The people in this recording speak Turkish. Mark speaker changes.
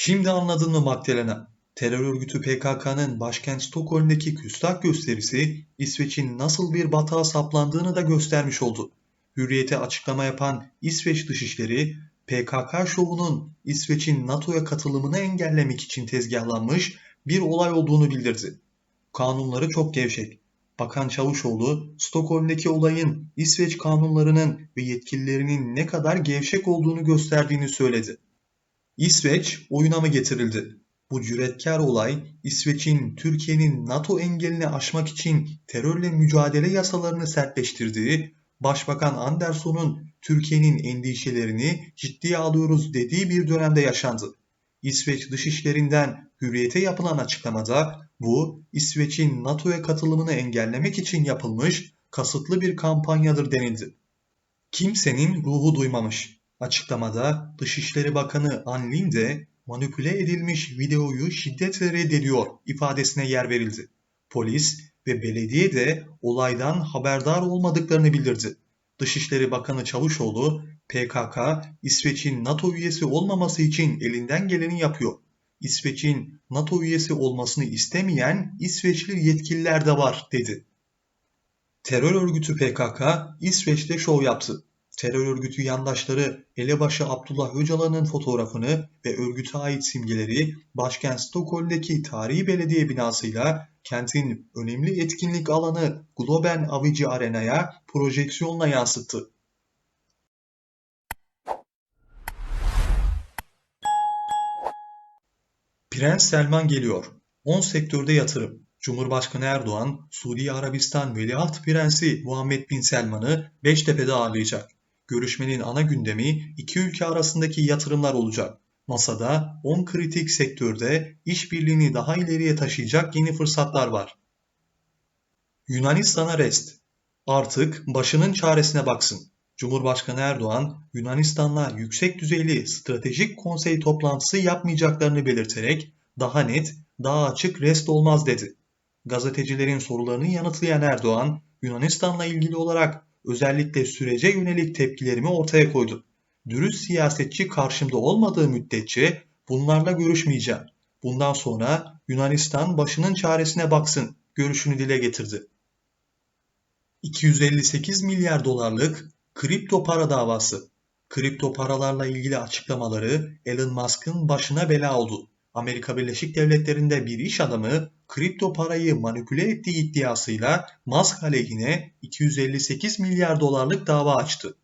Speaker 1: Şimdi anladın mı Magdalena? Terör örgütü PKK'nın başkent Stockholm'deki küstah gösterisi İsveç'in nasıl bir batağa saplandığını da göstermiş oldu. Hürriyete açıklama yapan İsveç Dışişleri, PKK şovunun İsveç'in NATO'ya katılımını engellemek için tezgahlanmış bir olay olduğunu bildirdi. Kanunları çok gevşek. Bakan Çavuşoğlu, Stockholm'deki olayın İsveç kanunlarının ve yetkililerinin ne kadar gevşek olduğunu gösterdiğini söyledi. İsveç oyuna mı getirildi? Bu cüretkar olay İsveç'in Türkiye'nin NATO engelini aşmak için terörle mücadele yasalarını sertleştirdiği, Başbakan Andersson'un Türkiye'nin endişelerini ciddiye alıyoruz dediği bir dönemde yaşandı. İsveç Dışişlerinden Hürriyet'e yapılan açıklamada bu İsveç'in NATO'ya katılımını engellemek için yapılmış kasıtlı bir kampanyadır denildi. Kimsenin ruhu duymamış. Açıklamada Dışişleri Bakanı Ann Linde manipüle edilmiş videoyu şiddetle reddediyor ifadesine yer verildi. Polis ve belediye de olaydan haberdar olmadıklarını bildirdi. Dışişleri Bakanı Çavuşoğlu, PKK, İsveç'in NATO üyesi olmaması için elinden geleni yapıyor. İsveç'in NATO üyesi olmasını istemeyen İsveçli yetkililer de var dedi. Terör örgütü PKK İsveç'te şov yaptı. Terör örgütü yandaşları elebaşı Abdullah Öcalan'ın fotoğrafını ve örgüte ait simgeleri başkent Stockholm'deki tarihi belediye binasıyla kentin önemli etkinlik alanı Globen Avicii Arena'ya projeksiyonla yansıttı. Prens Selman geliyor. 10 sektörde yatırım. Cumhurbaşkanı Erdoğan, Suudi Arabistan Veliaht Prensi Muhammed Bin Selman'ı Beştepe'de ağırlayacak. Görüşmenin ana gündemi iki ülke arasındaki yatırımlar olacak. Masada 10 kritik sektörde işbirliğini daha ileriye taşıyacak yeni fırsatlar var. Yunanistan'a rest. Artık başının çaresine baksın. Cumhurbaşkanı Erdoğan, Yunanistan'la yüksek düzeyli stratejik konsey toplantısı yapmayacaklarını belirterek daha net, daha açık rest olmaz dedi. Gazetecilerin sorularını yanıtlayan Erdoğan, Yunanistan'la ilgili olarak özellikle sürece yönelik tepkilerimi ortaya koydu. Dürüst siyasetçi karşımda olmadığı müddetçe bunlarla görüşmeyeceğim. Bundan sonra Yunanistan başının çaresine baksın görüşünü dile getirdi. 258 milyar dolarlık kripto para davası. Kripto paralarla ilgili açıklamaları Elon Musk'ın başına bela oldu. Amerika Birleşik Devletleri'nde bir iş adamı kripto parayı manipüle ettiği iddiasıyla Musk aleyhine 258 milyar dolarlık dava açtı.